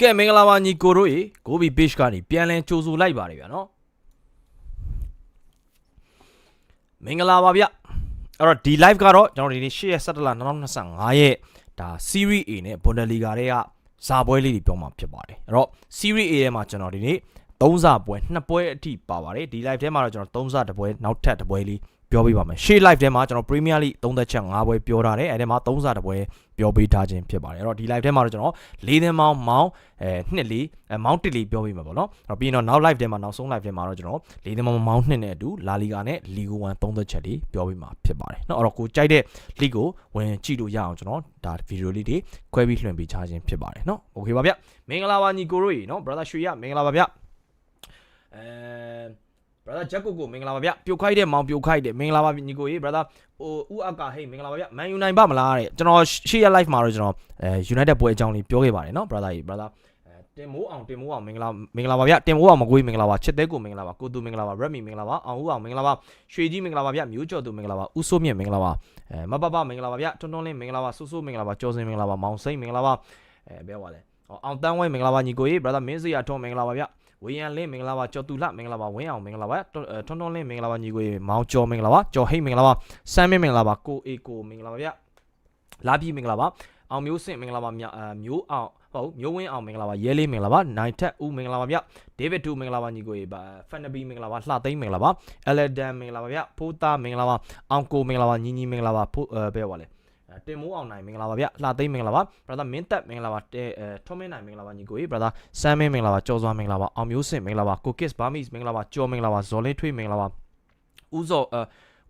ကဲမင်္ဂလာပါညီကိုတို့ရေကိုဘီ page ကနေပြန်လည်ကြိုဆိုလိုက်ပါတယ်ဗျာနော်မင်္ဂလာပါဗျအဲ့တော့ဒီ live ကတော့ကျွန်တော်ဒီနေ့8ရက်17လ2025ရက်ဒါ series A နဲ့ Bundesliga တွေကဇာပွဲလေးတွေပြောမှာဖြစ်ပါတယ်အဲ့တော့ series A ထဲမှာကျွန်တော်ဒီနေ့3စာပွဲ2ပွဲအထိပါပါတယ်ဒီ live ထဲမှာတော့ကျွန်တော်3စာတစ်ပွဲနောက်ထပ်တစ်ပွဲလေး ပြောပေးပါမယ်ရှေ့ live ထဲမှာကျွန်တော် Premier League သုံးသက်ချက်၅ပွဲပြောထားတယ်အဲဒီမှာ၃စာတစ်ပွဲပြောပေးထားခြင်းဖြစ်ပါတယ်အဲ့တော့ဒီ live ထဲမှာတော့ကျွန်တော်၄သင်းမောင်းမောင်းအဲ2လေးမောင်း1လေးပြောပေးမှာပေါ့နော်အဲ့တော့ပြီးရင်တော့နောက် live ထဲမှာနောက်ဆုံး live ထဲမှာတော့ကျွန်တော်၄သင်းမောင်းမောင်း2နဲ့အတူ La Liga နဲ့ Ligue 1သုံးသက်ချက်လေးပြောပေးမှာဖြစ်ပါတယ်နော်အဲ့တော့ကိုကြိုက်တဲ့ league ကိုဝင်ကြည့်လို့ရအောင်ကျွန်တော်ဒါ video လေးတွေခွဲပြီးလွှင့်ပေးချခြင်းဖြစ်ပါတယ်နော် okay ပါဗျမင်္ဂလာပါညီကိုတို့ရေနော် brother ရွှေရမင်္ဂလာပါဗျအဲ brother ဂျက်ကိုကိုမင်္ဂလာပါဗျပြိုခိုက်တဲ့မောင်ပြိုခိုက်တဲ့မင်္ဂလာပါညီကိုကြီး brother ဟိုဥအကာဟေးမင်္ဂလာပါဗျမန်ယူနိုင်ပါမလားတဲ့ကျွန်တော်ရှေ့ရ live မှာတော့ကျွန်တော်အဲ United ပွဲအကြောင်းလေးပြောခဲ့ပါတယ်နော် brother ကြီး brother တင်မိုးအောင်တင်မိုးအောင်မင်္ဂလာမင်္ဂလာပါဗျတင်မိုးအောင်မကွေးမင်္ဂလာပါချစ်သေးကိုမင်္ဂလာပါကိုသူမင်္ဂလာပါရက်မီမင်္ဂလာပါအောင်ဦးအောင်မင်္ဂလာပါရွှေကြီးမင်္ဂလာပါဗျမျိုးကျော်သူမင်္ဂလာပါဦးစိုးမြင့်မင်္ဂလာပါအဲမပပမင်္ဂလာပါဗျထွန်းထွန်းလင်းမင်္ဂလာပါစိုးစိုးမင်္ဂလာပါကျော်စင်မင်္ဂလာပါမောင်စိမ့်မင်္ဂလာပါအဲဘယ်ပါလဲအောင်တန်းဝဲမင်္ဂလာပါညီကိုကြီး brother မင်းစရာထွန်းမင်္ဂလာပါဗျ ဝေယံလင်းမင်္ဂလာပါကျော်သူလှမင်္ဂလာပါဝင်းအောင်မင်္ဂလာပါထွန်းထွန်းလင်းမင်္ဂလာပါညီကိုကြီးမောင်ကျော်မင်္ဂလာပါကျော်ဟိတ်မင်္ဂလာပါစမ်းမင်းမင်္ဂလာပါကိုအေကိုမင်္ဂလာပါဗျလာပြီမင်္ဂလာပါအောင်မျိုးစင်မင်္ဂလာပါမြအမျိုးအောင်ဟုတ်မျိုးဝင်းအောင်မင်္ဂလာပါရဲလေးမင်္ဂလာပါနိုင်ထက်ဦးမင်္ဂလာပါဗျဒေးဗစ်တူမင်္ဂလာပါညီကိုကြီးပါဖန်နဘီမင်္ဂလာပါလှသိန်းမင်္ဂလာပါအလက်ဒန်မင်္ဂလာပါဗျဖိုးသားမင်္ဂလာပါအောင်ကိုမင်္ဂလာပါညီညီမင်္ဂလာပါဖိုးအဲဘယ်ပါလဲ တင်မိုးအောင်နိုင်မင်္ဂလာပါဗျလှသိန်းမင်္ဂလာပါ brother မင်းသက်မင်္ဂလာပါတဲအဲထွန်းမင်းနိုင်မင်္ဂလာပါညီကိုကြီး brother စမ်းမင်းမင်္ဂလာပါကျော်စွာမင်္ဂလာပါအောင်မျိုးစင်မင်္ဂလာပါကိုကစ်ဘာမီစ်မင်္ဂလာပါကျော်မင်္ဂလာပါဇော်လင်းထွေးမင်္ဂလာပါဦးဇော်အဲ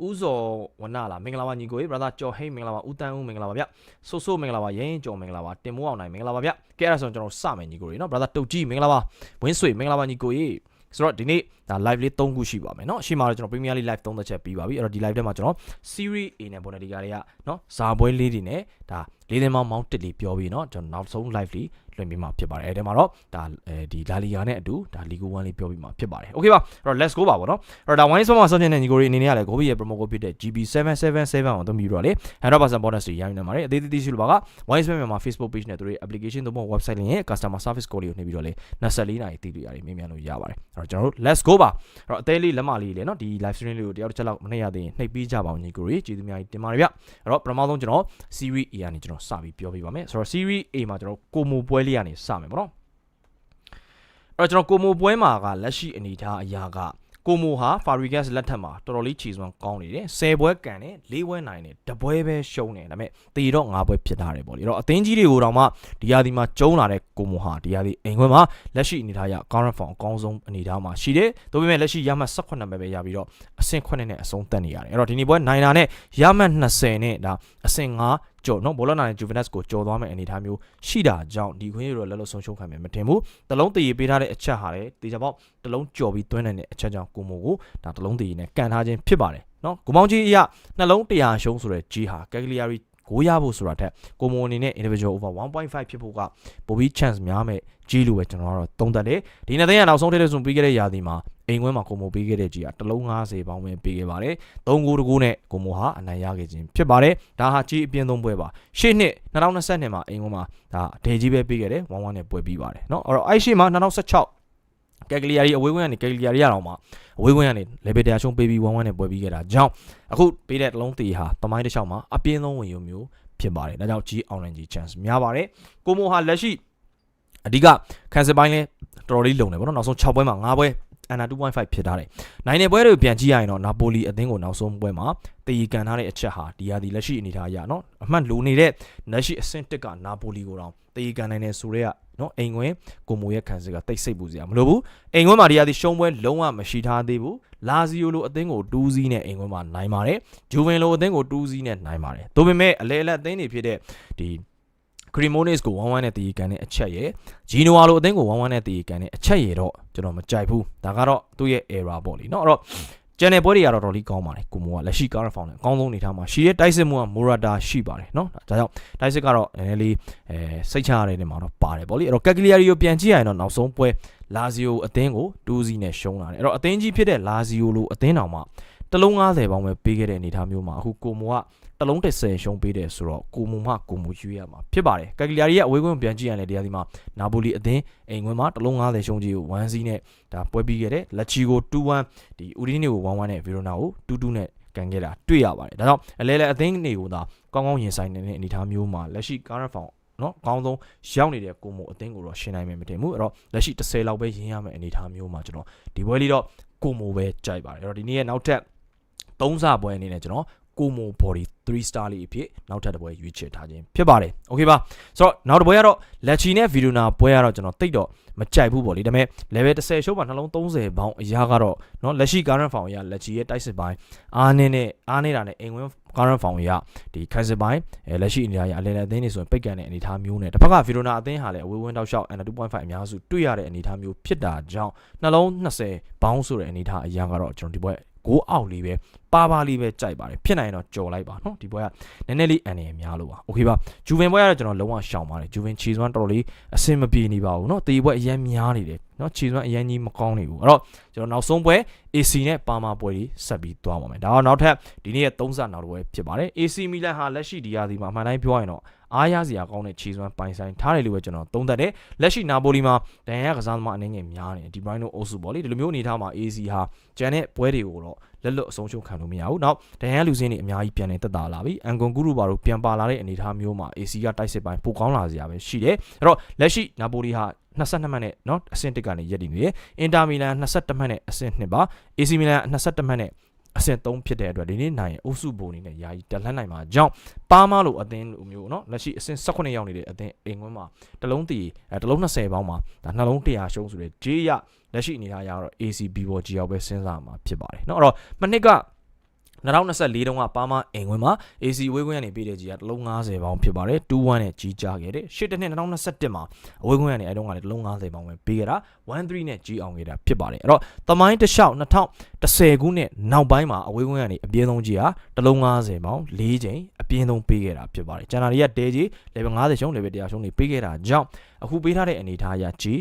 ဦးဇော်ဝနလာမင်္ဂလာပါညီကိုကြီး brother ကျော်ဟိတ်မင်္ဂလာပါဦးတန်းဦးမင်္ဂလာပါဗျဆိုးဆိုးမင်္ဂလာပါရင်းကျော်မင်္ဂလာပါတင်မိုးအောင်နိုင်မင်္ဂလာပါဗျကဲအဲ့ဒါဆိုကျွန်တော်စမယ်ညီကိုကြီးနော် brother တုတ်ကြီးမင်္ဂလာပါဝင်းဆွေမင်္ဂလာပါညီကိုကြီး ဆိုတော့ဒီနေ့ဒါ live လေး3ခုရှိပါမယ်เนาะအရှိမတော့ကျွန်တော် Premier League live 3သက်ချက်ပြီးပါပြီအဲ့တော့ဒီ live ထဲမှာကျွန်တော် Series A နဲ့ Bundesliga တွေကเนาะဇာပွဲလေးတွေနဲ့ဒါလေးသင်းမောင်းမောင်းတစ်လေးပြောပြီးเนาะကျွန်တော်နောက်ဆုံး live လေး လွှင့်ပြီးမှဖြစ်ပါတယ်အဲ့ဒီမှာတော့ဒါအဲဒီ La Liga နဲ့အတူဒါ Liga 1လေးပြောပြီးမှဖြစ်ပါတယ် Okay ပါအဲ့တော့ let's go ပါဗောနော်အဲ့တော့ဒါ wine ဆုံးမှာဆက်နေတဲ့ညီကိုတွေအနေနဲ့ကလည်း Gobi ရဲ့ promo code ဖြစ်တဲ့ GB777 ကိုသုံးပြီးတော့လေ100% bonus တွေရယူနေပါတယ်အသေးသေးရှိလို့ပါက wine ဆုံးမှာ Facebook page နဲ့သူတို့ application သို့မဟုတ် website လင်းရဲ့ customer service code လေးကိုနှိပ်ပြီးတော့လေ24နာရီတည်လို့ရတယ်မြင်မြန်လို့ရပါတယ်အဲ့တော့ကျွန်တော်တို့ let's go ပါအဲ့တော့အသေးလေးလက်မလေးလေနော်ဒီ live stream လေးကိုတယောက်တစ်ချက်လောက်မနှိပ်ရသေးရင်နှိပ်ပြီးကြပါအောင်ညီကိုတွေကျေးဇူးများကြီးတင်ပါတယ်ဗျအဲ့တော့ပထမဆုံးကျွန်တော် series A ကနေကျွန်တော်စပြီးပြောပြပါမယ်ဆိုတော့ series A မှာကျွန်တော်ကိုမိုပွဲလေးကနေစမယ်ပေါ့နော်အဲ့တော့ကျွန်တော်ကိုမိုပွဲမှာကလက်ရှိအနေထားအရာကကိုမိုဟာ Farigas လက်ထက်မှာတော်တော်လေးခြေစွမ်းကောင်းနေတယ်10ပွဲကန်တယ်4ပွဲနိုင်တယ်တပွဲပဲရှုံးတယ်ဒါပေမဲ့တေတော့5ပွဲဖြစ်ထားတယ်ပေါ့လေအဲ့တော့အသင်းကြီးတွေကိုတော့မှဒီရာသီမှာကျုံးလာတဲ့ကိုမိုဟာဒီရာသီအိမ်ခွဲမှာလက်ရှိအနေထားရ current form အကောင်းဆုံးအနေထားမှာရှိတယ်ဒါပေမဲ့လက်ရှိရမှတ်18ပဲပဲရပြီးတော့အဆင့်9နဲ့အဆုံးတက်နေရတယ်အဲ့တော့ဒီနေ့ပွဲနိုင်တာနဲ့ရမှတ်20နဲ့ဒါအဆင့်5 ကျော်နော်ဘောလနာနဲ့ Juventus ကိုကျော်သွားမယ့်အနေအထားမျိုးရှိတာကြောင့်ဒီခွင့်ရတော့လက်လို့ဆုံးရှုံးခံမယ်မထင်ဘူးတလုံးတည်ပေးထားတဲ့အချက်ဟာလေတေချာပေါက်တလုံးကျော်ပြီးသွင်းနိုင်တဲ့အချက်ကြောင့်ကိုမိုကိုဒါတလုံးတည်နဲ့ကန်ထားခြင်းဖြစ်ပါတယ်နော်ကိုမောင်ကြီးအရာနှလုံး100ရှုံးဆိုတဲ့ကြီးဟာ Cagliari ကိုရဖို့ဆိုတာထက်ကိုမိုအနေနဲ့ individual over 1.5ဖြစ်ဖို့ကပိုပြီး chance များမဲ့ကြီးလို့ပဲကျွန်တော်ကတော့သုံးသပ်တယ်ဒီနေ့သိရနောက်ဆုံးထည့်တဲ့ဆိုပြီးခဲ့တဲ့ရာသီမှာ အိမ်ခွဲမှာကိုမိုပေးခဲ့တဲ့ကြီးကတလုံး90ပေါင်းပဲပေးခဲ့ပါတယ်3ဂိုးတကူနဲ့ကိုမိုဟာအနိုင်ရခဲ့ခြင်းဖြစ်ပါတယ်ဒါဟာကြီးအပြင်းဆုံးပွဲပါရှေ့နှစ်2020မှာအိမ်ခွဲမှာဒါဒေကြီးပဲပေးခဲ့တယ်1-1နဲ့ပွဲပြီးပါတယ်เนาะအဲ့တော့အဲ့ရှေ့မှာ2016ကက်ဂလီယာရီအဝေးဝင်ကနေကက်ဂလီယာရီရအောင်မှာအဝေးဝင်ကနေလေဘီတာရှုံးပေးပြီး1-1နဲ့ပွဲပြီးခဲ့တာကြောင့်အခုပေးတဲ့တလုံးတီဟာတမိုင်းတစ်လျှောက်မှာအပြင်းဆုံးဝင်ရုံမျိုးဖြစ်ပါတယ်ဒါကြောင့် G online G chance များပါတယ်ကိုမိုဟာလက်ရှိအဓိကကန်ဆယ်ပိုင်းလဲတော်တော်လေးလုံတယ်ဗောနော်နောက်ဆုံး6ပွဲမှာ9ပွဲ အန်နာ2.5ဖြစ်ထားတယ်။နိုင်တဲ့ပွဲတွေကိုပြန်ကြည့်ရရင်တော့နာပိုလီအသင်းကိုနောက်ဆုံးပွဲမှာတည်ကန်ထားတဲ့အချက်ဟာဒီဟာဒီလက်ရှိအနေထားအရနော်အမှတ်လိုနေတဲ့လက်ရှိအဆင့်1ကနာပိုလီကိုတော့တည်ကန်နိုင်တဲ့ဆိုရဲကနော်အိမ်ဝင်ကိုမိုရဲ့ခံစစ်ကတိတ်ဆိတ်ပူစရာမလိုဘူး။အိမ်ဝင်မှာဒီဟာဒီရှုံးပွဲလုံးဝမရှိထားသေးဘူး။လာဇီယိုလိုအသင်းကို2စီးနဲ့အိမ်ဝင်မှာနိုင်ပါတယ်။ဂျူဗင်လိုအသင်းကို2စီးနဲ့နိုင်ပါတယ်။ဒါပေမဲ့အလဲအလက်အသင်းတွေဖြစ်တဲ့ဒီ Cremonese ကို1-1နဲ့တည်ကန်တဲ့အချက်ရဲ့ Genoa လိုအသင်းကို1-1နဲ့တည်ကန်တဲ့အချက်ရဲ့တော့ကျွန်တော်မကြိုက်ဘူးဒါကတော့သူ့ရဲ့ error ပေါ့လေเนาะအဲ့တော့ကျန်တဲ့ပွဲတွေကတော့တော်တော်လေးကောင်းပါတယ်ကိုမိုကလက်ရှိ current form နဲ့အကောင်းဆုံးအနေထားမှာရှိရဲ့တိုက်စစ်မှုက Morata ရှိပါတယ်เนาะဒါကြောင့်တိုက်စစ်ကတော့နည်းနည်းလေးအဲစိတ်ချရတဲ့နေမှာတော့ပါတယ်ပေါ့လေအဲ့တော့ Cagliari ကိုပြန်ကြည့်ရရင်တော့နောက်ဆုံးပွဲ Lazio အသင်းကို2-0နဲ့ရှုံးလာတယ်အဲ့တော့အသင်းကြီးဖြစ်တဲ့ Lazio လိုအသင်းတော်မှာ တလုံး90ပေါင်းပဲပေးခဲ့တဲ့အနေအထားမျိုးမှာအခုကိုမိုက တလုံး30ရှုံးပေးတယ်ဆိုတော့ကိုမိုမှကိုမိုရွေးရမှာဖြစ်ပါတယ်ကက်ကလီယာရီရဲ့အဝေးကွင်းပြန်ကြည့်ရရင်တရားဒီမှာနာပိုလီအသင်းအိမ်ကွင်းမှာတလုံး90ရှုံးကြီးကို1စီးနဲ့ဒါပွဲပြီးခဲ့တယ်လက်ချီကို2-1ဒီဦးဒီနီကို1-1နဲ့ဗီရိုနာကို2-2နဲ့ကန်ခဲ့တာတွေ့ရပါတယ်ဒါကြောင့်အလဲလဲအသင်းတွေကိုသာကောင်းကောင်းရင်ဆိုင်နေတဲ့အနေအထားမျိုးမှာလက်ရှိကားရဖောင်နော်အကောင်းဆုံးရောက်နေတဲ့ကိုမိုအသင်းကိုတော့ရှင်းနိုင်မယ်မထင်ဘူးအဲ့တော့လက်ရှိ30လောက်ပဲရင်းရမယ်အနေအထားမျိုးမှာကျွန်တော်ဒီပွဲလေးတော့ကိုမိုပဲကြိုက်ပါတယ်အဲ့တော့ဒီနေ့ရဲ့နောက်ထပ်သုံးစပွဲအနေနဲ့ကျွန်တော် ကိုမို body 3 star လေးအဖြစ်နောက်ထပ်တစ်ပွဲရွေးချယ်ထားခြင်းဖြစ်ပါတယ်โอเคပါဆိုတော့နောက်တစ်ပွဲကတော့လက်ချီနဲ့ဗီဒီယိုနာပွဲကတော့ကျွန်တော်တိတ်တော့မကြိုက်ဘူးပေါ့လေဒါပေမဲ့ level 10 show မှာနှလုံး30ပေါင်းအရာကတော့เนาะလက်ရှိ current form အရာလက်ချီရဲ့တိုက်စစ်ပိုင်းအားနည်းနဲ့အားနေတာနဲ့အိမ်ဝင် current form အရာဒီခိုင်စစ်ပိုင်းအဲလက်ရှိအနေအထားအလဲလဲအသင်းတွေဆိုရင်ပိတ်ကန်တဲ့အနေအထားမျိုးနဲ့တစ်ဖက်ကဗီဒီယိုနာအသင်းဟာလည်းအဝေးဝင်းတောက်လျှောက် and 2.5အများစုတွေ့ရတဲ့အနေအထားမျိုးဖြစ်တာကြောင့်နှလုံး20ပေါင်းဆိုတဲ့အနေအထားအရာကတော့ကျွန်တော်ဒီပွဲ ကိုအောက်လေးပဲပါပါလေးပဲကြိုက်ပါတယ်ဖြစ်နိုင်ရင်တော့ကြော်လိုက်ပါနော်ဒီပွဲကနည်းနည်းလေးအန်နေများလို့ပါโอเคပါဂျူဗင်ပွဲကတော့ကျွန်တော်လုံးဝရှောင်ပါတယ်ဂျူဗင်ချီစွမ်းတော်တော်လေးအဆင်မပြေနေပါဘူးနော်တေပွဲအရန်များနေတယ်နော်ချီစွမ်းအရန်ကြီးမကောင်းနေဘူးအဲ့တော့ကျွန်တော်နောက်ဆုံးပွဲ AC နဲ့ပါမာပွဲကြီးဆက်ပြီးသွားပါမယ်ဒါတော့နောက်ထပ်ဒီနေ့ရဲ့3ဆနောက်တစ်ပွဲဖြစ်ပါတယ် AC မီလန်ဟာလက်ရှိဒီယာဒီမှာအမှန်တိုင်းပြောရရင်တော့ အားရစရာကောင်းတဲ့ခြေစွမ်းပိုင်ဆိုင်ထားတယ်လို့ပဲကျွန်တော်သုံးသပ်တယ်လက်ရှိနာပိုလီမှာဒန်ရကစားသမားအနေငယ်များနေဒီဘရိုင်းတို့အိုစုပေါ့လေဒီလိုမျိုးအနေထားမှာ AC ဟာကျန်တဲ့ပွဲတွေကိုတော့လက်လွတ်အဆုံးရှုံးခံလို့မရဘူး။နောက်ဒန်ရန်လူစင်းတွေအများကြီးပြန်နေတက်တာလာပြီ။အန်ကွန်ကူရူဘာတို့ပြန်ပါလာတဲ့အနေအထားမျိုးမှာ AC ကတိုက်စစ်ပိုင်းပိုကောင်းလာစရာပဲရှိတယ်။အဲ့တော့လက်ရှိနာပိုလီဟာ22မှတ်နဲ့เนาะအဆင့်1ကနေရက်တည်နေတယ်။အင်တာမီလန်22မှတ်နဲ့အဆင့်2ပါ AC မီလန်22မှတ်နဲ့ အဆင့်3ဖြစ်တဲ့အတွက်ဒီနေ့နိုင်အုပ်စုဘုံအနေနဲ့ယာယီတက်လှမ်းနိုင်မှာကြောင့်ပါမာလိုအသင်းလိုမျိုးเนาะလက်ရှိအဆင့်18ရောက်နေတဲ့အသင်းအိမ်ကွင်းမှာတလုံးတည်အဲတလုံး20ပေါင်းမှာဒါနှလုံး100ရှုံးဆိုတဲ့ဂျေးရလက်ရှိအနေထားရတော့ ACB ဘော် G ရောက်ပဲစဉ်းစားမှာဖြစ်ပါတယ်เนาะအဲ့တော့မနစ်က 2024တုန်းကပါမာအိမ်ဝင်မှာ AC ဝေးခွင့်ကနေပေးတဲ့ကြီးကတလုံး90ပေါင်းဖြစ်ပါတယ်2-1နဲ့ကြီးကြခဲ့တယ်ရှစ်တနှစ်2021မှာအဝေးခွင့်ကနေအဲတုန်းကလည်းတလုံး90ပေါင်းပဲပေးခဲ့တာ1-3နဲ့ကြီးအောင်ခဲ့တာဖြစ်ပါတယ်အဲ့တော့တမိုင်းတစ်လျှောက်2010ခုနှစ်နောက်ပိုင်းမှာအဝေးခွင့်ကနေအပြင်းဆုံးကြီးကတလုံး90ပေါင်း၄ချိန်အပြင်းဆုံးပေးခဲ့တာဖြစ်ပါတယ်ကျန်တာတွေကတဲကြီး level 50ရှုံး level 100ရှုံးတွေပေးခဲ့တာကြောင့်အခုပေးထားတဲ့အနေအထားအရကြီး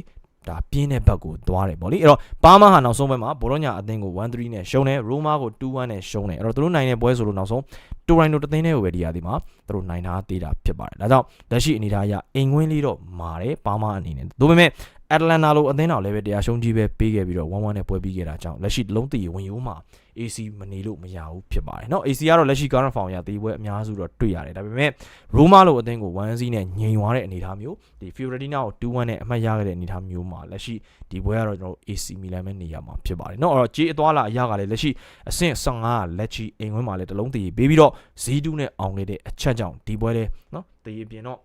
ဒါပြင်းတဲ့ဘက်ကိုသွားတယ်ဗောလေအဲ့တော့ပါမာဟာနောက်ဆုံးပွဲမှာဘောလုံးညာအသင်းကို1-3နဲ့ရှုံးတယ်ရိုမာကို2-1နဲ့ရှုံးတယ်အဲ့တော့သူတို့နိုင်တဲ့ပွဲဆိုလို့နောက်ဆုံးတူရိုင်တိုတသင်းတွေကိုပဲဒီရာဒီမှာသူတို့နိုင်ထားသေးတာဖြစ်ပါတယ်ဒါကြောင့်လက်ရှိအနေအထားအရအိမ်ဝင်းလေးတော့မာတယ်ပါမာအနေနဲ့ဒါပေမဲ့ အတလန်နာလိုအသင်းတော်လည်းပဲတရားရှုံးကြီးပဲပေးခဲ့ပြီးတော့1-1နဲ့ပွဲပြီးခဲ့တာကြောင့်လက်ရှိလုံးတည်ဝင်ရိုးမှာ AC မနေလို့မရဘူးဖြစ်ပါတယ်เนาะ AC ကတော့လက်ရှိ current form ရတေးပွဲအများစုတော့တွေ့ရတယ်ဒါပေမဲ့ Roma လိုအသင်းကို1 0နဲ့ညင်သွားတဲ့အနေအထားမျိုးဒီ Fiorentina ကို2-1နဲ့အမှတ်ရခဲ့တဲ့အနေအထားမျိုးမှာလက်ရှိဒီပွဲကတော့ကျွန်တော်တို့ AC Milan ပဲနေရမှာဖြစ်ပါတယ်เนาะအဲ့တော့ J အသွားလာအရကလည်းလက်ရှိအဆင့်15လက်ချီအိမ်ဝင်းမှာလည်းတလုံးတည်ပေးပြီးတော့ Z2 နဲ့အောင်ခဲ့တဲ့အချက်ကြောင့်ဒီပွဲလေးเนาะတည်ပြင်တော့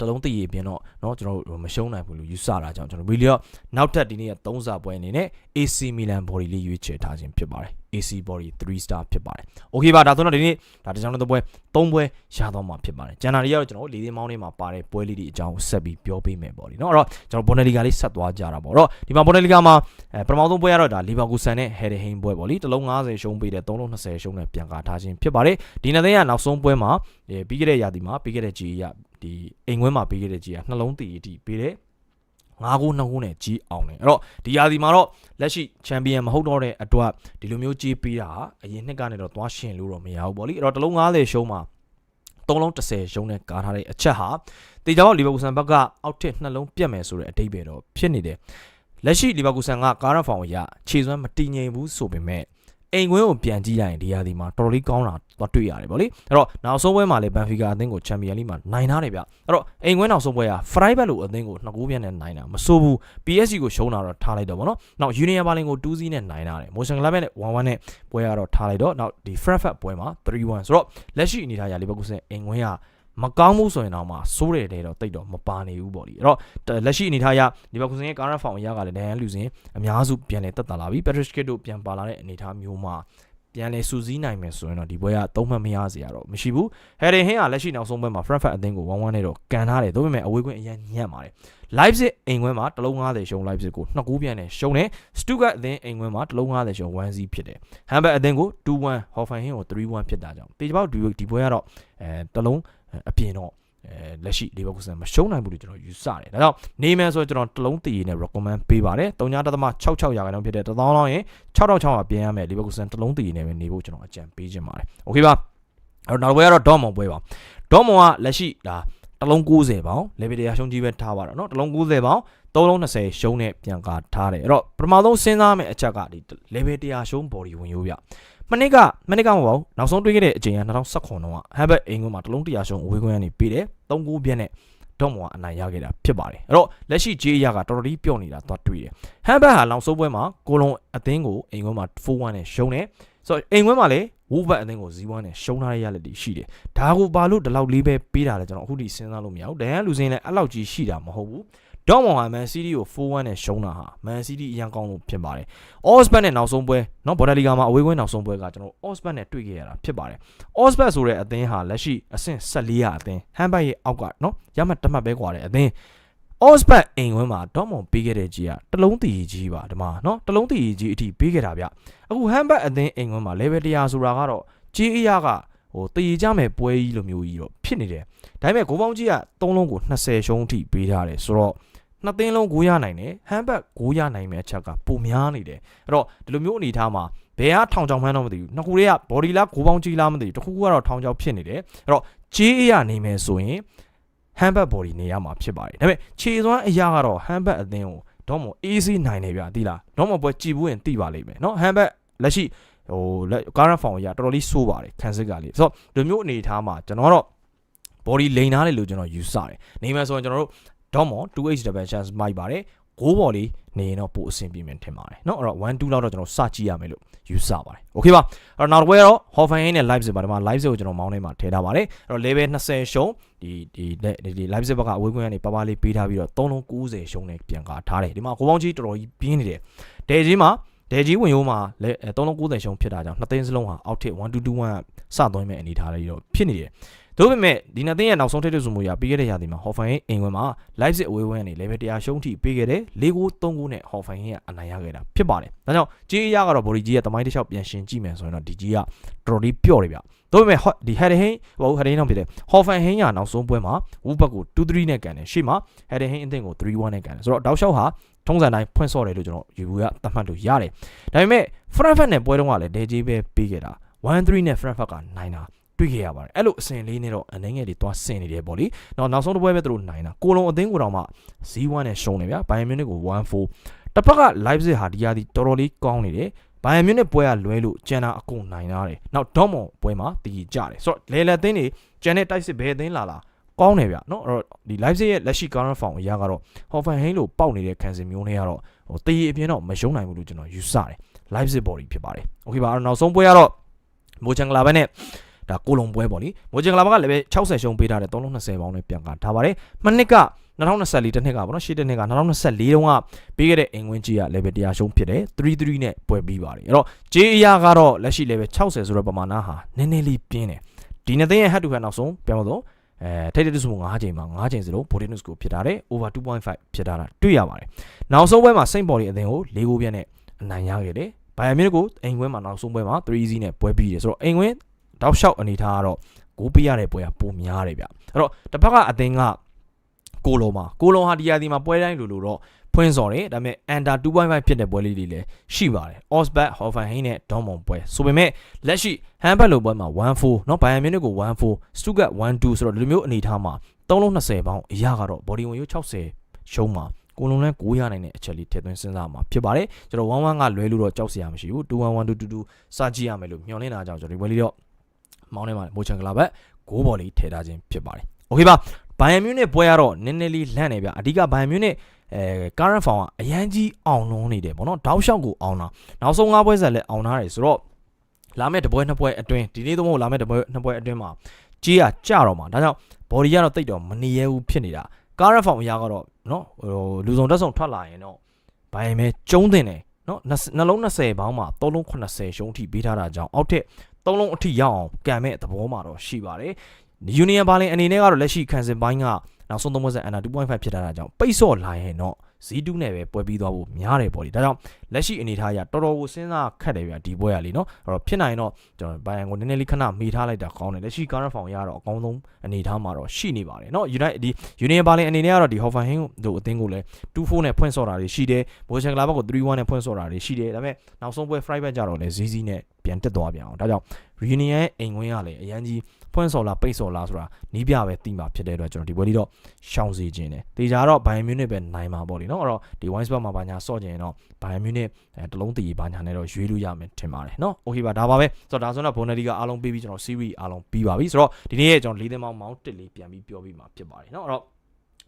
တလုံးတည်ရပြင်တော့เนาะကျွန်တော်တို့မရှုံးနိုင်ဘူးလို့ယူဆတာကြောင့်ကျွန်တော်ဗီဒီယိုနောက်ထပ်ဒီနေ့က3စာပွဲအနေနဲ့ AC Milan body လေးရွေးချယ်ထားခြင်းဖြစ်ပါတယ် AC body 3 star ဖြစ်ပါတယ်။ Okay ပါဒါဆိုတော့ဒီနေ့ဒါတကြောင်တော့ပွဲ3ပွဲရတော့မှာဖြစ်ပါတယ်။ဂျန်နာရီကတော့ကျွန်တော်တို့လေးသေးမောင်းလေးမှာပါတဲ့ပွဲလေးတွေအကြောင်းဆက်ပြီးပြောပေးမယ်ပေါ့လေနော်။အဲ့တော့ကျွန်တော်ဘွန်နယ်လီဂါလေးဆက်သွားကြတာပေါ့။အဲ့တော့ဒီမှာဘွန်နယ်လီဂါမှာအဲပထမဆုံးပွဲကတော့ဒါလီဗာပူးဆန်နဲ့ဟယ်ဒဟိန်ပွဲပေါ့လေ။တလုံး90ရှုံးပေးတယ်3လုံး20ရှုံးနဲ့ပြန်ကာထားခြင်းဖြစ်ပါတယ်။ဒီနေ့သိန်းကနောက်ဆုံးပွဲမှာပြီးခဲ့တဲ့ရာသီမှာပြီးခဲ့တဲ့ G ရ ဒီအိမ်ခွင်းမှာပြီးခဲ့တဲ့ G ကနှလုံးတည်အထိပေးတယ်၅ခု2ခုနဲ့ကြီးအောင်တယ်အဲ့တော့ဒီရာသီမှာတော့လက်ရှိချန်ပီယံမဟုတ်တော့တဲ့အတွက်ဒီလိုမျိုးကြီးပေးတာအရင်နှစ်ကနေတော့သွားရှင်လို့တော့မရဘူးပေါ့လေအဲ့တော့တလုံး90ရှုံးမှာ3လုံး30ရှုံးနဲ့ကားထားတဲ့အချက်ဟာတေချာတော့လီဗာပူးဆန်ဘက်ကအောက်ထစ်နှလုံးပြတ်မယ်ဆိုတဲ့အတိတ်ပဲတော့ဖြစ်နေတယ်လက်ရှိလီဗာပူးဆန်ကကားရဖောင်ရခြေစွမ်းမတည်ငြိမ်ဘူးဆိုပေမဲ့ အိမ်ကွင်းကိုပြန်ကြည့်လိုက်ရင်ဒီရာသီမှာတော်တော်လေးကောင်းတာတော့တွေ့ရတယ်ဗောလေအဲ့တော့နောက်ဆုံးပွဲမှာလည်းဘန်ဖီကာအသင်းကိုချန်ပီယံလိမှာနိုင်ထားတယ်ဗျအဲ့တော့အိမ်ကွင်းနောက်ဆုံးပွဲကဖရိုက်ဘက်လိုအသင်းကိုနှစ်ကူးပြန်နဲ့နိုင်တာမဆိုးဘူး PSG ကိုရှုံးတာတော့ထားလိုက်တော့ဗောနော်နောက်ယူနီယံဘာလင်ကို2စီးနဲ့နိုင်ထားတယ်မိုရှင်ကလပ်နဲ့1-1နဲ့ပွဲကတော့ထားလိုက်တော့နောက်ဒီ Frankfurt ပွဲမှာ3-1ဆိုတော့လက်ရှိအနေထားရလီဗာပူးဆန်အိမ်ကွင်းက မကောင်းမှုဆိုရင်တော့မှစိုးတယ်တဲ့တော့တိတ်တော့မပါနေဘူးပေါ့လေအဲ့တော့လက်ရှိအနေထားရလီဗာပူးဆန်ရဲ့ကားရဖောင်အရကလည်းဒန်ယန်လူစင်အများစုပြန်လည်တက်တာလာပြီပက်ထရစ်ကစ်တို့ပြန်ပါလာတဲ့အနေထားမျိုးမှာပြန်လဲစူးစီးနိုင်မယ်ဆိုရင်တော့ဒီပွဲကသုံးမှတ်မရစရာတော့မရှိဘူးဟယ်ရီဟင်းကလက်ရှိနောက်ဆုံးပွဲမှာ Frankfurt အသင်းကို1-1နဲ့တော့ကန်ထားတယ်ဒါပေမဲ့အဝေးကွင်းအရင်ညံ့ပါတယ် Leipzig အိမ်ကွင်းမှာတလုံး90ရှုံး Leipzig ကိုနှစ်ကူးပြန်နဲ့ရှုံးတယ် Stuttgart အသင်းအိမ်ကွင်းမှာတလုံး90ရှုံး1-0ဖြစ်တယ် Hamburg အသင်းကို2-1 Hoffenheim ကို3-1ဖြစ်တာကြောင့်တေချပေါက်ဒီဒီပွဲကတော့အဲတလုံး အပြင်တော့ အဲလက်ရှိလီဗာပူးဆန်မရှုံးနိုင်ဘူးလို့ကျွန်တော်ယူဆတယ်ဒါကြောင့်နေမယ်ဆိုရင်ကျွန်တော်တစ်လုံးတည်ရည်နဲ့ recommend ပေးပါတယ်3.66ရာခိုင်နှုန်းဖြစ်တဲ့1000လောက်ရင်6600ပြင်ရမယ်လီဗာပူးဆန်တစ်လုံးတည်ရည်နဲ့ပဲနေဖို့ကျွန်တော်အကြံပေးခြင်းပါတယ်โอเคပါအဲ့တော့နောက်တစ်ပွဲကတော့ Dortmund ပွဲပါ Dortmund ကလက်ရှိဒါတစ်လုံး90ပေါင် level တရားရှုံးကြီးပဲထားပါတော့เนาะတစ်လုံး90ပေါင်3လုံး20ရှုံးနဲ့ပြန်ကာထားတယ်အဲ့တော့ပထမဆုံးစဉ်းစားမယ့်အချက်ကဒီ level တရားရှုံး body ဝင်ရိုးပြ မနစ်ကမနစ်ကမဟုတ်ပါဘူးနောက်ဆုံးတွေ့ခဲ့တဲ့အချိန်က2019တုန်းက Habit အင်္ဂုမှာတစ်လုံးတရားရှုံးအဝေးခွင့်ကနေပြီးတယ်3ကူပြည့်နဲ့ဒေါ့မွန်ကအနိုင်ရခဲ့တာဖြစ်ပါတယ်အဲ့တော့လက်ရှိဂျေးရကတော်တော်လေးပြော့နေတာသွားတွေ့တယ်ဟမ်ဘတ်ဟာလောင်စိုးပွဲမှာကိုလုံးအသင်းကိုအိမ်ခွန်းမှာ4-1နဲ့ရှုံးတယ်ဆိုတော့အိမ်ခွန်းမှာလည်းဝူဘတ်အသင်းကို0-1နဲ့ရှုံးထားရရလက်တီရှိတယ်ဒါကိုဘာလို့ဒီလောက်လေးပဲပေးတာလဲကျွန်တော်အခုထိစဉ်းစားလို့မရဘူးဒန်ရန်လူစင်းလည်းအဲ့လောက်ကြီးရှိတာမဟုတ်ဘူး ဒေါ့မွန်ဟာမန်စီးတီးကို4-1နဲ့ရှုံးတာဟာမန်စီးတီးအရင်ကောင်းလို့ဖြစ်ပါတယ်အော့စဘတ်နဲ့နောက်ဆုံးပွဲเนาะဘော်ဒါလီဂါမှာအဝေးကွင်းနောက်ဆုံးပွဲကကျွန်တော်အော့စဘတ်နဲ့တွေ့ခဲ့ရတာဖြစ်ပါတယ်အော့စဘတ်ဆိုတဲ့အသင်းဟာလက်ရှိအဆင့်14ရာအသင်းဟမ်ဘတ်ရဲ့အောက်ကเนาะရမှတ်တမှတ်ပဲกว่าတဲ့အသင်းအော့စဘတ်အိမ်ဝင်းမှာဒေါ့မွန်ပေးခဲ့တဲ့ကြီးကတလုံးတီကြီးပါဒီမှာเนาะတလုံးတီကြီးအထိပေးခဲ့တာဗျအခုဟမ်ဘတ်အသင်းအိမ်ဝင်းမှာ level 100ဆိုတာကတော့ကြီးအရာကဟိုတည်ကြမယ်ပွဲကြီးလိုမျိုးကြီးတော့ဖြစ်နေတယ်ဒါပေမဲ့ဂိုးပေါင်းကြီးက3လုံးကို20ရှုံးအထိပေးထားတယ်ဆိုတော့ နှစ်သင်းလုံးကိုရနိုင်တယ်ဟမ်ဘတ်ကိုရနိုင်မဲ့အချက်ကပုံများနေတယ်အဲ့တော့ဒီလိုမျိုးအနေထားမှာဘယ်ကထောင်ချောင်မှန်းတော့မသိဘူးနှစ်ခုတည်းက body လားကိုပေါင်းကြီးလားမသိဘူးတစ်ခုခုကတော့ထောင်ချောင်ဖြစ်နေတယ်အဲ့တော့ JA ရနေမယ်ဆိုရင် handbag body နေရမှာဖြစ်ပါတယ်ဒါပေမဲ့ခြေစွမ်းအရာကတော့ handbag အသင်းကိုတော့မ AC နိုင်နေဗျာသိလားတော့မပွဲကြည်ဘူးရင်သိပါလိမ့်မယ်เนาะ handbag လက်ရှိဟိုလက် current form အရာတော်တော်လေးဆိုးပါတယ်ခံစစ်ကလေးဆိုတော့ဒီမျိုးအနေထားမှာကျွန်တော်ကတော့ body လိန်ထားတယ်လို့ကျွန်တော်ယူဆတယ်နေမယ်ဆိုရင်ကျွန်တော်တို့ Domo 2H double chance မိုက်ပါတယ်ဂိုးဘော်လေးနေရင်တော့ပိုအဆင်ပြေမယ်ထင်ပါတယ်เนาะအဲ့တော့1 2လောက်တော့ကျွန်တော်စကြည့်ရမယ်လို့ယူဆပါတယ်โอเคပါအဲ့တော့နောက်တစ်ပွဲကတော့ Hoffenheim နဲ့ Leipzig ပါဒီမှာ Leipzig ကိုကျွန်တော်မောင်းထဲမှာထည့်ထားပါတယ်အဲ့တော့ level 20ရှုံးဒီဒီဒီ Leipzig ဘက်ကအဝေးကွင်းကနေပါပါလေးပေးထားပြီးတော့3လုံး90ရှုံးနဲ့ပြန်ကာထားတယ်ဒီမှာကိုပေါင်းကြီးတော်တော်ကြီးပြင်းနေတယ်ဒဲကြီးမှာဒဲကြီးဝင်ရိုးမှာလဲ3လုံး90ရှုံးဖြစ်တာကြောင့်နှစ်သိန်းစလုံးဟာအောက်ထစ်1 2 2 1စသွင်းမဲ့အနေထားလေးတော့ဖြစ်နေတယ် ဒါပေမဲ့ဒီနှစ်သိန်းရဲ့နောက်ဆုံးထိပ်တဲ့စုမှုရပြီးခဲ့တဲ့ရာသီမှာ Hoffenheim အိမ်ဝင်မှာ Leipzig အဝေးဝင်းကနေ level 100ရှုံးထိပေးခဲ့တယ်၄ဂိုး3ဂိုးနဲ့ Hoffenheim ကအနိုင်ရခဲ့တာဖြစ်ပါတယ်ဒါကြောင့်ဂျေးအရကတော့ဘော်ဒီကြီးရဲ့တမိုင်းတစ်လျှောက်ပြန်ရှင်ကြည့်မယ်ဆိုရင်တော့ဒီကြီးကတော်တော်လေးပျော့တယ်ဗျဒါပေမဲ့ဒီ Heading ဟို Heading တော့ဖြစ်တယ် Hoffenheim ကနောက်ဆုံးပွဲမှာ Wolfsburg ကို2-3နဲ့ကန်တယ်ရှေ့မှာ Heading အသင်းကို3-1နဲ့ကန်တယ်ဆိုတော့တောက်လျှောက်ဟာထုံးစံတိုင်းဖွင့်ဆော့တယ်လို့ကျွန်တော်ယူကသတ်မှတ်လို့ရတယ်ဒါပေမဲ့ Frankfurt နဲ့ပွဲတုန်းကလည်းဒေဂျီပဲပေးခဲ့တာ1-3နဲ့ Frankfurt ကနိုင်တာ တွေ့ခဲ့ရပါတယ်အဲ့လိုအစင်လေးနဲ့တော့အနေငယ်တွေသွားဆင်နေတယ်ပေါ့လေနောက်နောက်ဆုံးတစ်ပွဲပဲသူတို့နိုင်တာကိုလုံးအသင်းကိုတော့မှ0-1နဲ့ရှုံးတယ်ဗျာဘိုင်ယန်မြူနစ်ကို1-4တစ်ဖက်က Leipzig ဟာဒီယာဒီတော်တော်လေးကောင်းနေတယ်ဘိုင်ယန်မြူနစ်ပွဲကလွဲလို့ကျန်တာအကုန်နိုင်တာတယ်နောက်ဒေါမွန်ပွဲမှာတည်ကြတယ်ဆိုတော့လေလေအသင်းတွေကျန်တဲ့တိုက်စစ်ဘယ်အသင်းလာလာကောင်းတယ်ဗျနော်အဲ့တော့ဒီ Leipzig ရဲ့လက်ရှိ current form အရာကတော့ Hoffenheim လို့ပေါက်နေတဲ့ခံစဉ်မျိုးနဲ့ကတော့ဟိုတည်အပြင်တော့မယုံနိုင်ဘူးလို့ကျွန်တော်ယူဆတယ် Leipzig body ဖြစ်ပါတယ်โอเคပါအဲ့တော့နောက်ဆုံးပွဲကတော့မိုချန်ဂလာဘက်နဲ့ ဒါကိုလုံပွဲပေါ့လေမိုချင်ဂလာဘကလည်းပဲ60ရှုံးပေးထားတယ်320ပေါင်းနဲ့ပြန်ကထားပါတယ်မနစ်က2024တစ်နှစ်ကပေါ့နော်ရှေ့တစ်နှစ်က2024တုန်းကပေးခဲ့တဲ့အင်ဝင်ကြီးက level 100ရှုံးဖြစ်တယ်3-3နဲ့ပွဲပြီးပါတယ်အဲ့တော့ J အရာကတော့လက်ရှိ level 60ဆိုတဲ့ပမာဏဟာနည်းနည်းလေးပြင်းတယ်ဒီနှစ်သိန်းရဲ့ head to head နောက်ဆုံးပြန်လို့တော့အဲထိတ်တဲ့စု5ချိန်မှာ5ချိန်စလုံး Bodinus ကိုဖြစ်ထားတယ် over 2.5ဖြစ်ထားတာတွေ့ရပါတယ်နောက်ဆုံးပွဲမှာ Saint Pauli အသင်းကို၄ဂိုးပြည့်နဲ့အနိုင်ရခဲ့တယ်ဘိုင်ယန်မြူနစ်ကိုအိမ်ခွင်းမှာနောက်ဆုံးပွဲမှာ3-0နဲ့ပွဲပြီးတယ်ဆိုတော့အိမ်ခွင်း တောက်လျှောက်အနေထားကတော့ဂိုးပေးရတဲ့ပွဲကပိုများတယ်ဗျအဲ့တော့တစ်ဖက်ကအသင်းကကိုလုံးမှာကိုလုံးဟာဒီယာဒီမှာပွဲတိုင်းလိုလိုတော့ဖွင့်စော်တယ်ဒါပေမဲ့ under 2.5ဖြစ်တဲ့ပွဲလေးတွေလည်းရှိပါတယ် Osbat Hoffenheim နဲ့ Dortmund ပွဲဆိုပေမဲ့လက်ရှိ Hamburg လိုပွဲမှာ1-4เนาะ Bayern Munich ကို1-4 Stuttgart 1-2ဆိုတော့ဒီလိုမျိုးအနေထားမှာ3လုံး20ပေါင်းအရာကတော့ body ဝင်ရိုး60ရှုံးမှာကိုလုံးလဲ9ရနိုင်တဲ့အချက်လေးထည့်သွင်းစဉ်းစားမှာဖြစ်ပါတယ်ကျွန်တော်1-1ကလွဲလို့တော့ကြောက်စရာမရှိဘူး2-1 1-2 2စကြည့်ရမယ်လို့မျှော်လင့်တာကြောင့်ကျွန်တော်ဒီပွဲလေးတော့ မောင်းနေမှာမိုချန်ကလာဘက်ဂိုးဘော်လေးထည့်ထားခြင်းဖြစ်ပါတယ်โอเคပါဘိုင်ယန်မြူနစ်ပွဲကတော့နည်းနည်းလေးလန့်နေဗျအဓိကဘိုင်ယန်မြူနစ်အဲ current form ကအရန်ကြီးအောင်လုံးနေတယ်ဗောနော်တောက်လျှောက်ကိုအောင်တာနောက်ဆုံး၅ပွဲဆက်လက်အောင်ထားတယ်ဆိုတော့လာမယ့်တပွဲနှစ်ပွဲအတွင်းဒီနေ့တော့မဟုတ်လာမယ့်တပွဲနှစ်ပွဲအတွင်းမှာကြီးကကြတော့မှာဒါကြောင့် body ကတော့တိတ်တော့မနေရဘူးဖြစ်နေတာ current form အရာကတော့နော်ဟိုလူစုံတက်ဆုံထွက်လာရင်တော့ဘိုင်ယန်ပဲကျုံးတင်တယ်နော်နှလုံး20ဘောင်းမှာ3လုံး80ရှုံးထိပေးထားတာကြောင့်အောက်ထက် 3လုံးအထိရောက်အောင်ကံမဲ့သဘောမှာတော့ရှိပါတယ် Union Berlin အနေနဲ့ကတော့လက်ရှိခံစင်ပိုင်းက နောက်ဆုံးသုံးပွဲဆက် under 2.5ဖြစ်ထားတာကြောင့်ပိတ်ဆော့လာရင်တော့ Z2 နဲ့ပဲပွဲပြီးသွားဖို့များတယ်ပေါ့လေဒါကြောင့်လက်ရှိအနေအထားအရတော်တော်ကိုစဉ်းစားခက်တယ်ဗျာဒီပွဲကလေနော်အဲ့တော့ဖြစ်နိုင်တော့ကျွန်တော်ဘိုင်ယန်ကိုနည်းနည်းလေးခဏမေးထားလိုက်တာကောင်းတယ်လက်ရှိ current form ရတော့အကောင်းဆုံးအနေအထားမှာတော့ရှိနေပါတယ်နော် United ဒီ Union Berlin အနေနဲ့ကတော့ဒီ Hoffenheim တို့အသင်းကိုလည်း2-4နဲ့ဖွင့်ဆော့တာတွေရှိတယ် Borussia Gladbach ကို3-1နဲ့ဖွင့်ဆော့တာတွေရှိတယ်ဒါပေမဲ့နောက်ဆုံးပွဲ Freiburg ကြတော့လည်း ZZ နဲ့ပြန်တက်သွားပြန်အောင်ဒါကြောင့် Reunion ရဲ့အိမ်ဝင်ကလည်းအရန်ကြီး ဖွင့်ဆော်လားပိတ်ဆော်လားဆိုတာနီးပြပဲတိမှာဖြစ်တဲ့အတွက်ကျွန်တော်ဒီပွဲလေးတော့ရှောင်စီခြင်းတယ်တေချာတော့ Bayern Munich ပဲနိုင်မှာပေါ့လေနော်အဲ့တော့ဒီ Winesburg မှာဘာညာဆော့ခြင်းရင်တော့ Bayern Munich အဲတလုံးတည်ဘာညာနဲ့တော့ရွေးလို့ရမယ်ထင်ပါတယ်နော် Okay ပါဒါပါပဲဆိုတော့ဒါဆိုတော့ Bundesliga အားလုံးပြီးပြီးကျွန်တော် series အားလုံးပြီးပါပြီဆိုတော့ဒီနေ့ရဲ့ကျွန်တော်၄သင်းမောင်းမောင်းတစ်လေးပြန်ပြီးပြောပြီးမှာဖြစ်ပါတယ်နော်အဲ့တော့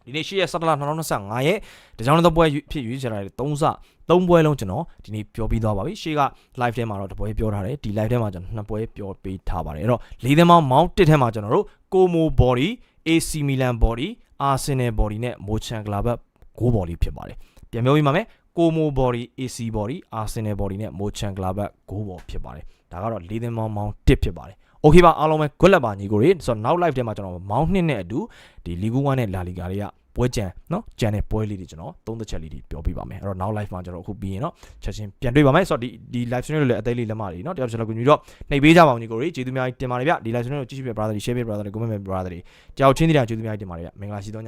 ဒီနေ့ရှိရဲ့17လ2025ရဲ့တကြောင်တော့ပွဲဖြစ်ရွေးချယ်လာတဲ့3စ3ပွဲလုံးကျွန်တော်ဒီနေ့ပြောပြီးသွားပါပြီရှေ့က live ထဲမှာတော့တပွဲပြောထားတယ်ဒီ live ထဲမှာကျွန်တော်နှစ်ပွဲပြောပေးထားပါတယ်အဲ့တော့၄သင်းမောင်းမောင်းတစ်ထဲမှာကျွန်တော်တို့ Como Body AC Milan Body Arsenal Body နဲ့ Mönchengladbach 6 body ဖြစ်ပါတယ်ပြန်ပြောပြီးပါမယ် Como Body AC Body Arsenal Body နဲ့ Mönchengladbach 6 ball ဖြစ်ပါတယ်ဒါကတော့၄သင်းမောင်းမောင်းတစ်ဖြစ်ပါတယ် โอเคပါအားလုံးပဲ good luck ပါညီကိုတွေဆိုတော့နောက် live ထဲမှာကျွန်တော်မောင်းနှစ်နဲ့အတူဒီ Ligue 1နဲ့ La Liga တွေကပွဲကြံเนาะကြံတဲ့ပွဲလေးတွေကျွန်တော်သုံးသက်ချက်လေးတွေပြောပြပါမယ်အဲ့တော့နောက် live မှာကျွန်တော်အခုပြီးရင်เนาะချက်ချင်းပြန်တွေ့ပါမယ်ဆိုတော့ဒီဒီ live stream လေးလည်းအသေးလေးလက်မလေးเนาะတယောက်ကျွန်တော်ကူညီတော့နှိပ်ပေးကြပါဦးညီကိုတွေကျေးဇူးများကြီးတင်ပါတယ်ဗျဒီ live stream ကိုကြည့်ရှုပြ brother တွေ share ပေး brother တွေ comment ပေး brother တွေတယောက်ချင်းတည်းကျေးဇူးများကြီးတင်ပါတယ်ဗျမင်္ဂလာရှိသောည